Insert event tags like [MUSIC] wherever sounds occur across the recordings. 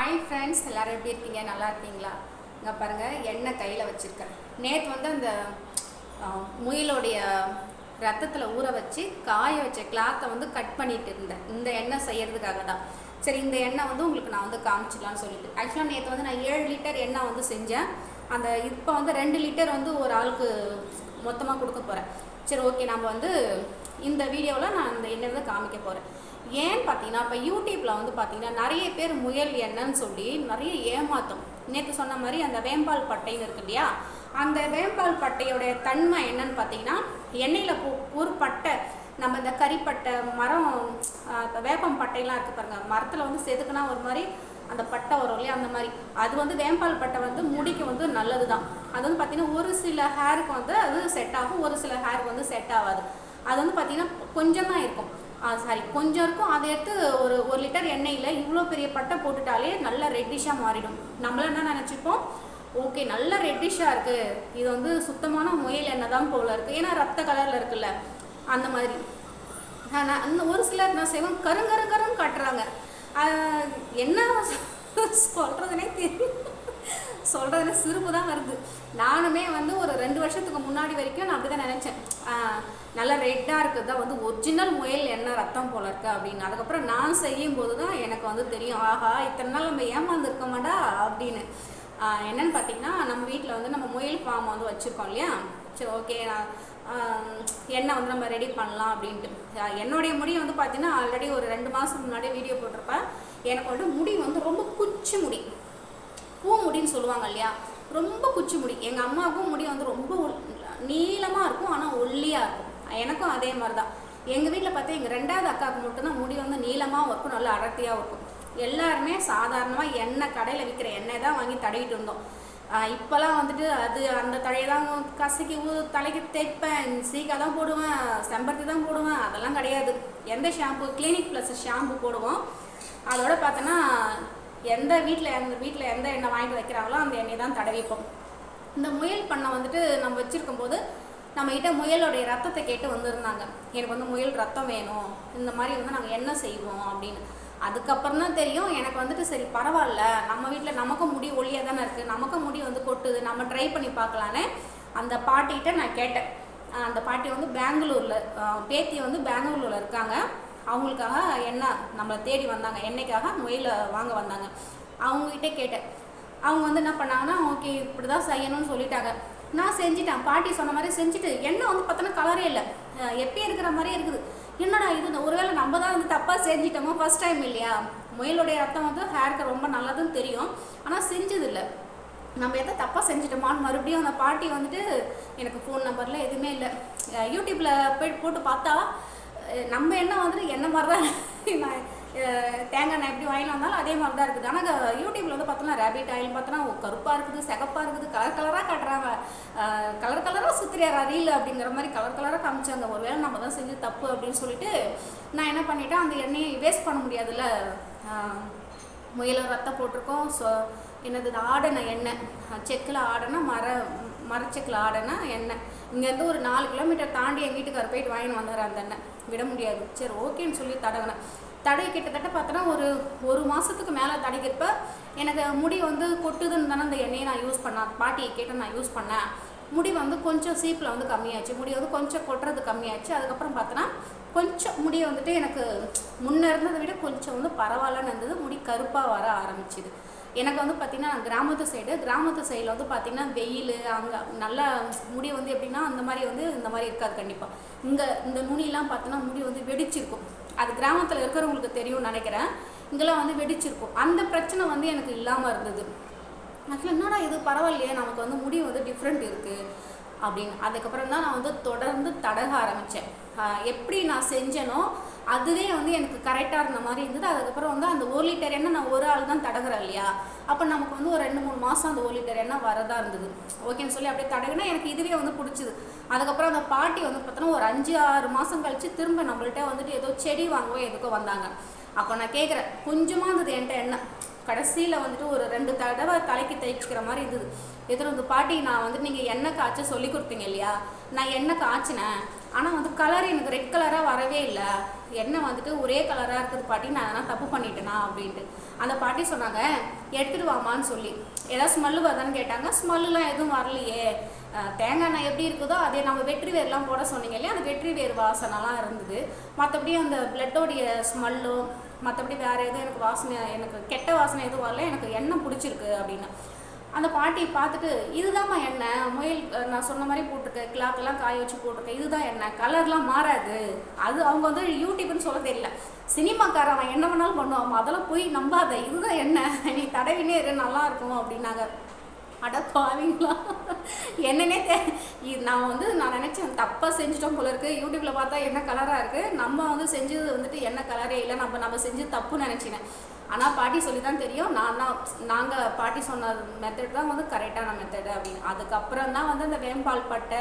Hi friends எல்லோரும் எப்படி இருக்கீங்க? நல்லா இருக்கீங்களா? இங்கே பாருங்கள் எண்ணெய் கையில் வச்சுருக்கேன் நேற்று வந்து அந்த முயலுடைய முயலோடைய ரத்தத்தில் ஊற வச்சு காய வச்ச கிளாத்தை வந்து கட் பண்ணிட்டு இருந்தேன். இந்த எண்ணெய் செய்கிறதுக்காக தான். சரி இந்த எண்ணெய் வந்து உங்களுக்கு நான் வந்து காமிச்சிடலான்னு சொல்லிட்டு. ஆக்சுவலாக நேற்று வந்து நான் ஏழு லிட்டர் எண்ணெய் வந்து செஞ்சேன். அந்த இப்போ வந்து ரெண்டு லிட்டர் வந்து ஒரு ஆளுக்கு மொத்தமாக கொடுக்க போகிறேன் சரி ஓகே நம்ம வந்து இந்த வீடியோவில் நான் இந்த எண்ணெய் வந்து காமிக்க போகிறேன் ஏன்னு பார்த்தீங்கன்னா இப்போ யூடியூப்பில் வந்து பார்த்தீங்கன்னா நிறைய பேர் முயல் என்னன்னு சொல்லி நிறைய ஏமாற்றும் நேற்று சொன்ன மாதிரி அந்த வேம்பால் பட்டைன்னு இருக்கு இல்லையா? அந்த வேம்பால் பட்டையோடைய தன்மை என்னன்னு பார்த்தீங்கன்னா எண்ணெயில் பூ ஒரு பட்டை நம்ம இந்த கறிப்பட்டை மரம் வேப்பம் பட்டையெல்லாம் இருக்குது பாருங்க. மரத்தில் வந்து செதுக்குனா ஒரு மாதிரி அந்த பட்டை வரும் இல்லையா? அந்த மாதிரி. அது வந்து வேம்பால் பட்டை வந்து முடிக்கு வந்து நல்லது தான் அது வந்து பார்த்தீங்கன்னா ஒரு சில ஹேருக்கு வந்து அது செட் ஆகும். ஒரு சில ஹேருக்கு வந்து செட் ஆகாது. அது வந்து பார்த்தீங்கன்னா கொஞ்சம் தான் இருக்கும். சாரி கொஞ்சம் இருக்கும். அதை எடுத்து ஒரு ஒரு லிட்டர் எண்ணெயில் இவ்வளோ பெரிய பட்டை போட்டுட்டாலே நல்லா ரெட்டிஷாக மாறிடும். நம்மள என்ன நினச்சிப்போம் ஓகே நல்ல ரெட்டிஷாக இருக்குது இது வந்து சுத்தமான முயல் எண்ணெய் தான் போல இருக்குது ஏன்னா ரத்த கலரில் இருக்குல்ல. அந்த மாதிரி. ஆனால் அந்த ஒரு சிலர் என்ன செய்வோம் கருங்கரு கருன்னு காட்டுறாங்க. என்ன சொல்கிறதுனே தெரியும் சொல்கிறதுல சிரிப்பு தான் வருது. நானுமே வந்து ஒரு ரெண்டு வருஷத்துக்கு முன்னாடி வரைக்கும் நான் அப்படி தான் நினச்சேன் நல்லா ரெட்டாக இருக்குது தான் வந்து ஒரிஜினல் முயல் என்ன ரத்தம் போல இருக்கு அப்படின்னு. அதுக்கப்புறம் நான் செய்யும் போது தான் எனக்கு வந்து தெரியும். ஆஹா இத்தனை நாள் நம்ம ஏமாந்துருக்க மாட்டா அப்படின்னு என்னன்னு பார்த்தீங்கன்னா நம்ம வீட்டில் வந்து நம்ம முயல் ஃபார்ம் வந்து வச்சுருக்கோம் இல்லையா? சரி ஓகே. எண்ணெய் வந்து நம்ம ரெடி பண்ணலாம் அப்படின்ட்டு. என்னுடைய முடி வந்து பார்த்தீங்கன்னா ஆல்ரெடி ஒரு ரெண்டு மாதம் முன்னாடி வீடியோ போட்டிருப்பேன். எனக்கு வந்து முடி வந்து ரொம்ப குச்சி முடி. பூ முடின்னு சொல்லுவாங்க இல்லையா? ரொம்ப குச்சி முடி. எங்கள் அம்மாவுக்கும் முடி வந்து ரொம்ப நீளமாக இருக்கும் ஆனால் ஒல்லியாக இருக்கும். எனக்கும் அதே மாதிரி தான் எங்கள் வீட்டில் பார்த்தா எங்கள் ரெண்டாவது அக்காவுக்கு மட்டும்தான் முடி வந்து நீளமாகவும் இருக்கும் நல்லா அடர்த்தியாகவும் இருக்கும் எல்லாருமே சாதாரணமாக எண்ணெய் கடையில் விற்கிற எண்ணெய் தான் வாங்கி தடவிட்டு இருந்தோம். இப்போல்லாம் இப்போலாம் வந்துட்டு அது அந்த தழையை தான் கசக்கி ஊ தலைக்கு தேய்ப்பேன் சீக்கா தான் போடுவேன் செம்பருத்தி தான் போடுவேன் அதெல்லாம் கிடையாது. எந்த ஷாம்பு கிளினிக் ப்ளஸ் ஷாம்பு போடுவோம். அதோட பார்த்தோன்னா எந்த வீட்டில் எந்த வீட்டில் எந்த எண்ணெய் வாங்கிட்டு வைக்கிறாங்களோ அந்த எண்ணெய் தான் தடவிப்போம். இந்த முயல் பண்ணை வந்துட்டு நம்ம வச்சுருக்கும் போது நம்மகிட்ட முயலுடைய ரத்தத்தை கேட்டு வந்திருந்தாங்க. எனக்கு வந்து முயல் ரத்தம் வேணும். இந்த மாதிரி வந்து நாங்கள் என்ன செய்வோம் அப்படின்னு. அதுக்கப்புறம் தான் தெரியும் எனக்கு வந்துட்டு சரி பரவாயில்ல. நம்ம வீட்டில் நமக்கும் முடி ஒளியாக தானே இருக்குது நமக்கும் முடி வந்து கொட்டுது. நம்ம ட்ரை பண்ணி பார்க்கலான்னு அந்த பாட்டிகிட்ட நான் கேட்டேன். அந்த பாட்டி வந்து பெங்களூரில் பேத்தி வந்து பெங்களூரில் இருக்காங்க. அவங்களுக்காக என்ன நம்மளை தேடி வந்தாங்க என்னைக்காக முயலை வாங்க வந்தாங்க அவங்ககிட்ட கேட்டேன். அவங்க வந்து என்ன பண்ணாங்கன்னா ஓகே இப்படி தான் செய்யணும்னு சொல்லிட்டாங்க. நான் செஞ்சிட்டேன். பாட்டி சொன்ன மாதிரி செஞ்சுட்டு என்ன வந்து பார்த்தோன்னா கலரே இல்லை. எப்பயும் இருக்கிற மாதிரியே இருக்குது. என்னடா இது? ஒருவேளை நம்ம தான் வந்து தப்பாக செஞ்சிட்டோமோ? ஃபர்ஸ்ட் டைம் இல்லையா? முயலுடைய ரத்தம் வந்து ஹேருக்கு ரொம்ப நல்லதுன்னு தெரியும். ஆனால் செஞ்சதில்லை நம்ம எதை தப்பாக செஞ்சிட்டோமான்னு மறுபடியும் அந்த பாட்டி வந்துட்டு எனக்கு ஃபோன் நம்பரில் எதுவுமே இல்லை. யூடியூப்பில் போய் போட்டு பார்த்தா நம்ம என்ன வந்துட்டு என்ன மாதிரி தான் [LAUGHS] நான் தேங்காய் எண்ணெய் எப்படி வாங்கிட்டு வந்தாலும் அதே மாதிரி தான் இருக்குது ஆனால் யூடியூப்பில் வந்து பார்த்தோன்னா ரேபிட் ஆயில் பார்த்தோன்னா கருப்பாக இருக்குது சிகப்பாக இருக்குது கலர் கலராக காட்டுறாங்க. கலர் கலராக சுத்திரியாரா ரீல் அப்படிங்கிற மாதிரி கலர் கலராக காமிச்சாங்க. ஒரு வேளை நம்ம தான் செஞ்சு தப்பு அப்படின்னு சொல்லிட்டு நான் என்ன பண்ணிட்டேன் அந்த எண்ணெயை வேஸ்ட் பண்ண முடியாதுல்ல. முயல ரத்தம் போட்டிருக்கோம். ஸோ என்னது ஆடனை எண்ணெய். செக்கில் ஆடனா மர மரச்செக்கில் ஆடனா எண்ணெய். இங்கேருந்து ஒரு நாலு கிலோமீட்டர் தாண்டி எங்கள் வீட்டுக்கார் போயிட்டு வாங்கின்னு வந்தார் அந்த எண்ணெய். விட முடியாது. சரி ஓகேன்னு சொல்லி தடவினேன். தடை கிட்டத்தட்ட பார்த்தோன்னா ஒரு ஒரு மாதத்துக்கு மேலே தடைக்கிறப்ப எனக்கு முடி வந்து கொட்டுதுன்னு தானே அந்த எண்ணெயை நான் யூஸ் பண்ணேன் பாட்டியை கேட்டு நான் யூஸ் பண்ணேன். முடி வந்து கொஞ்சம் சீப்பில் வந்து கம்மியாச்சு. முடி வந்து கொஞ்சம் கொட்டுறது கம்மியாச்சு. அதுக்கப்புறம் பார்த்தோன்னா கொஞ்சம் முடி வந்துட்டு எனக்கு முன்ன இருந்ததை விட கொஞ்சம் வந்து பரவாயில்லன்னு இருந்தது. முடி கருப்பாக வர ஆரம்பிச்சுது. எனக்கு வந்து பார்த்திங்கன்னா நான் கிராமத்து சைடு கிராமத்து சைடில் வந்து பார்த்திங்கன்னா வெயில் அங்கே நல்லா முடி வந்து எப்படின்னா அந்த மாதிரி வந்து இந்த மாதிரி இருக்காது கண்டிப்பாக இங்கே இந்த நுனிலாம் பார்த்தோன்னா முடி வந்து வெடிச்சிருக்கும். அது கிராமத்தில் இருக்கிறவங்களுக்கு தெரியும்னு நினைக்கிறேன். இங்கெல்லாம் வந்து வெடிச்சிருக்கும். அந்த பிரச்சனை வந்து எனக்கு இல்லாமல் இருந்தது. ஆக்சுவலாக என்னடா இது? பரவாயில்லையே நமக்கு வந்து முடி வந்து டிஃப்ரெண்ட் இருக்குது அப்படின்னு. அதுக்கப்புறம் தான் நான் வந்து தொடர்ந்து தடக ஆரம்பித்தேன் எப்படி நான் செஞ்சேனோ அதுவே வந்து எனக்கு கரெக்டாக இருந்த மாதிரி இருந்தது. அதுக்கப்புறம் வந்து அந்த ஒரு லிட்டர் எண்ணெய் நான் ஒரு ஆள் தான் தடகுறேன் இல்லையா? அப்போ நமக்கு வந்து ஒரு ரெண்டு மூணு மாதம் அந்த ஒரு லிட்டர் எண்ணெய் வரதா இருந்தது. ஓகேன்னு சொல்லி அப்படியே தடகுனா எனக்கு இதுவே வந்து பிடிச்சிது. அதுக்கப்புறம் அந்த பாட்டி வந்து பார்த்தோன்னா ஒரு அஞ்சு ஆறு மாதம் கழித்து திரும்ப நம்மள்ட்ட வந்துட்டு ஏதோ செடி வாங்கவோ எதுக்கோ வந்தாங்க. அப்போ நான் கேட்குறேன் கொஞ்சமாக இருந்தது என்கிட்ட எண்ணெய் கடைசியில் வந்துட்டு ஒரு ரெண்டு தடவை தலைக்கு தேய்ச்சிக்கிற மாதிரி இருந்தது. எதிர வந்து பாட்டி நான் வந்து நீங்கள் எண்ணெய் காய்ச்ச சொல்லி கொடுத்தீங்க இல்லையா? நான் எண்ணெய் காய்ச்சினேன்? ஆனால் வந்து கலர் எனக்கு ரெட் கலராக வரவே இல்லை. எண்ணெய் வந்துட்டு ஒரே கலராக இருக்குது பாட்டி நான் அதெல்லாம் தப்பு பண்ணிட்டேனா அப்படின்ட்டு. அந்த பாட்டி சொன்னாங்க எடுத்துடுவாமான்னு சொல்லி. ஏதாவது ஸ்மெல்லு வருதான்னு கேட்டாங்க ஸ்மெல்லுலாம் எதுவும் வரலையே. தேங்காய் எண்ணெய் எப்படி இருக்குதோ அதே நம்ம வெற்றி வேர்லாம் போட சொன்னீங்க இல்லையா? அந்த வெற்றி வேர் வாசனைலாம் இருந்தது. மற்றபடி அந்த பிளட்டோடைய ஸ்மெல்லோ மற்றபடி வேறு எதுவும் எனக்கு வாசனை எனக்கு கெட்ட வாசனை எதுவும் வரல எனக்கு எண்ணெய் பிடிச்சிருக்கு அப்படின்னு. அந்த பாட்டி பார்த்துட்டு இதுதாம்மா என்ன முயல் நான் சொன்ன மாதிரி போட்டிருக்கேன் கிளாத்லாம் காய வச்சு போட்டிருக்கேன் இதுதான் என்ன கலர்லாம் மாறாது. அது அவங்க வந்து யூடியூப்னு சொல்ல தெரியல. சினிமாக்காரன் அவன் என்ன வேணாலும் பண்ணுவான். அதெல்லாம் போய் நம்பாத. இதுதான் என்ன [LAUGHS] நீ தடவினே இரு. நல்லா இருக்கும் அப்படின்னாங்க. அட பாவீங்களா. [LAUGHS] என்னன்னே தே இது நான் வந்து நான் நினச்சேன் தப்பாக செஞ்சுட்டோம் போல இருக்குது யூடியூப்பில் பார்த்தா என்ன கலராக இருக்குது நம்ம வந்து செஞ்சது வந்துட்டு என்ன கலரே இல்லை. நம்ம நம்ம செஞ்சு தப்பு நினச்சினேன். ஆனால் பாட்டி சொல்லி தான் தெரியும். நான் தான் நாங்கள் பாட்டி சொன்ன மெத்தட் தான் வந்து கரெக்டான மெத்தடு அப்படின்னு. அதுக்கப்புறம் தான் வந்து அந்த வேம்பால் பட்டை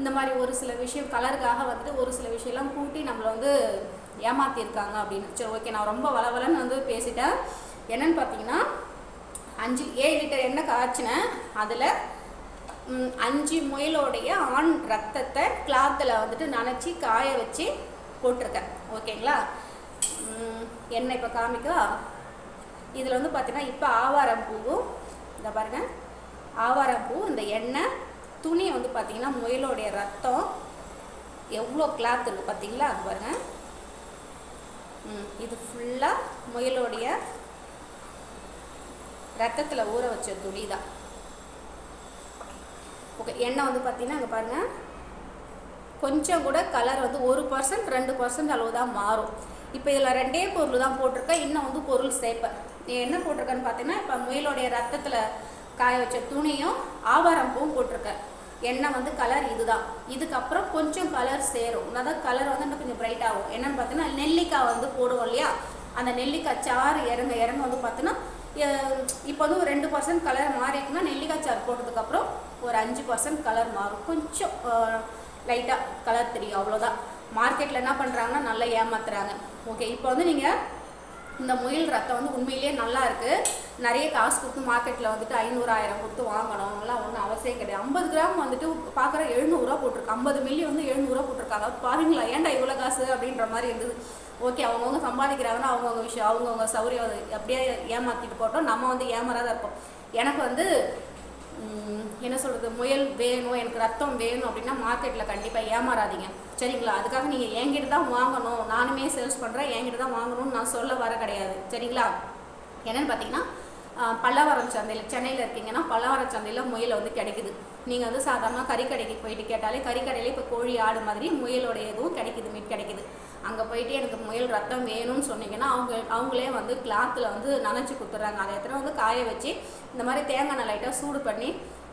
இந்த மாதிரி ஒரு சில விஷயம் கலருக்காக வந்துட்டு ஒரு சில விஷயம்லாம் கூட்டி நம்மளை வந்து ஏமாத்திருக்காங்க அப்படின்னு. சரி ஓகே நான் ரொம்ப வளவலன்னு வந்து பேசிட்டேன். என்னன்னு பார்த்தீங்கன்னா அஞ்சு ஏழு லிட்டர் எண்ணெய் காய்ச்சினேன். அதில் அஞ்சு முயலோடைய ஆண் ரத்தத்தை கிளாத்தில் வந்துட்டு நனைச்சி காய வச்சு போட்டிருக்கேன். ஓகேங்களா ம், எண்ணெய் இப்போ காமிக்கவா? இதில் வந்து பார்த்தீங்கன்னா இப்போ ஆவாரம் பூவும் இந்த பாருங்கள் ஆவாரம் பூ இந்த எண்ணெய் துணி வந்து பார்த்தீங்கன்னா முயலோடைய ரத்தம். எவ்வளோ கிளாத் இருக்குது பார்த்தீங்களா அது பாருங்கள் இது ஃபுல்லாக முயலோடைய ரத்தத்தில் ஊற வச்ச துணி தான். ஓகே எண்ணெய் வந்து பார்த்தீங்கன்னா அங்கே பாருங்கள் கொஞ்சம் கூட கலர் வந்து ஒரு பர்சன்ட் ரெண்டு பர்சன்ட் அளவு தான் மாறும். இப்போ இதில் ரெண்டே பொருள் தான் போட்டிருக்கேன். இன்னும் வந்து பொருள் சேர்ப்பேன். என்ன போட்டிருக்கேன்னு பார்த்தீங்கன்னா இப்போ முயலுடைய ரத்தத்தில் காய வச்ச துணியும் ஆவாரம் பூவும் போட்டிருக்கேன் எண்ணெய் வந்து கலர் இதுதான். இதுக்கப்புறம் கொஞ்சம் கலர் சேரும். அதாவது கலர் வந்து இன்னும் கொஞ்சம் பிரைட் ஆகும். என்னென்னு பார்த்தீங்கன்னா நெல்லிக்காய் வந்து போடுவோம் இல்லையா? அந்த நெல்லிக்காய் சாறு இறங்க இறங்க வந்து பார்த்தீங்கன்னா இப்போ வந்து ஒரு ரெண்டு பர்சன்ட் கலர் மாறிக்குன்னா நெல்லிக்காய் சாறு போட்டதுக்கப்புறம் ஒரு அஞ்சு பர்சன்ட் கலர் மாறும். கொஞ்சம் லைட்டாக கலர் தெரியும். அவ்வளோதான் மார்க்கெட்டில் என்ன பண்ணுறாங்கன்னா நல்லா ஏமாத்துறாங்க. ஓகே இப்போ வந்து நீங்கள் இந்த முயல் ரத்தம் வந்து உண்மையிலேயே நல்லா இருக்கு. நிறைய காசு கொடுத்து மார்க்கெட்டில் வந்துட்டு ஐநூறு ஆயிரம் கொடுத்து அவங்களாம் ஒன்றும் அவசியம் கிடையாது. ஐம்பது கிராம் வந்துட்டு பார்க்குற எழுநூறுவா போட்டிருக்கு. ஐம்பது மில்லி வந்து எழுநூறுவா போட்டிருக்காங்க பாருங்களா ஏன்டா இவ்வளோ காசு அப்படின்ற மாதிரி இருந்தது. ஓகே அவங்கவுங்க சம்பாதிக்கிறாங்கன்னா அவங்கவுங்க விஷயம் அவங்கவுங்க சௌரியம் அப்படியே ஏமாற்றிட்டு போட்டோம். நம்ம வந்து ஏமாறாத இருப்போம். எனக்கு வந்து என்ன சொல்கிறது முயல் வேணும் எனக்கு ரத்தம் வேணும் அப்படின்னா மார்க்கெட்டில் கண்டிப்பாக ஏமாறாதீங்க. சரிங்களா? அதுக்காக நீங்கள் என்கிட்ட தான் வாங்கணும். நானுமே சேல்ஸ் பண்ணுறேன் என்கிட்ட தான் வாங்கணும்னு நான் சொல்ல வர கிடையாது. சரிங்களா? என்னென்னு பார்த்தீங்கன்னா பல்லாவரம் சந்தையில் சென்னையில் இருக்கீங்கன்னா பல்லாவரம் சந்தையில் முயல் வந்து கிடைக்குது. நீங்கள் வந்து சாதாரணமாக கறிக்கடைக்கு போயிட்டு கேட்டாலே கறிக்கடையிலே இப்போ கோழி ஆடு மாதிரி முயலோட இதுவும் கிடைக்குது மீட் கிடைக்குது. அங்கே போயிட்டு எனக்கு முயல் ரத்தம் வேணும்னு சொன்னீங்கன்னா அவங்க அவங்களே வந்து கிளாத்தில் வந்து நனைச்சி கொடுத்துட்றாங்க. அதை எத்தனை வந்து காய வச்சு இந்த மாதிரி தேங்காய் எண்ணெய் லைட்டாக சூடு பண்ணி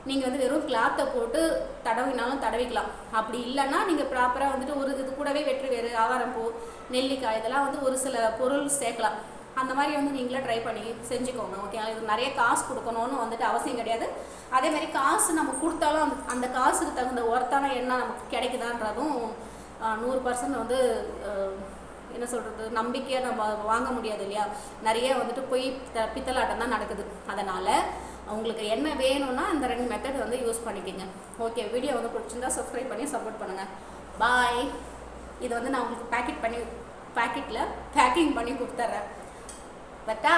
நீங்கள் வந்து வெறும் கிளாத்தை போட்டு தடவினாலும் தடவிக்கலாம். அப்படி இல்லைன்னா நீங்கள் ப்ராப்பராக வந்துட்டு ஒரு இது கூடவே வெற்றி வேறு ஆவாரம்பூ நெல்லிக்காய் இதெல்லாம் வந்து ஒரு சில பொருள் சேர்க்கலாம். அந்த மாதிரி வந்து நீங்களே ட்ரை பண்ணி செஞ்சுக்கோங்க ஓகே இது நிறைய காசு கொடுக்கணும்னு வந்துட்டு அவசியம் கிடையாது. அதே மாதிரி காசு நம்ம கொடுத்தாலும் அந்த அந்த காசுக்கு தகுந்த ஒர்த்தான என்ன நமக்கு கிடைக்குதான்றதும் நூறு பர்சன்ட் வந்து என்ன சொல்கிறது நம்பிக்கையாக நம்ம வாங்க முடியாது இல்லையா? நிறைய வந்துட்டு போய் த- பித்தலாட்டம் தான் நடக்குது. அதனால் உங்களுக்கு என்ன வேணும்னா இந்த ரெண்டு மெத்தட் வந்து யூஸ் பண்ணிக்கோங்க. ஓகே வீடியோ வந்து பிடிச்சிருந்தா சப்ஸ்கிரைப் பண்ணி சப்போர்ட் பண்ணுங்கள் பாய் இது வந்து நான் உங்களுக்கு பேக்கெட் பண்ணி பேக்கெட்டில் பேக்கிங் பண்ணி கொடுத்துட்றேன் பட்டா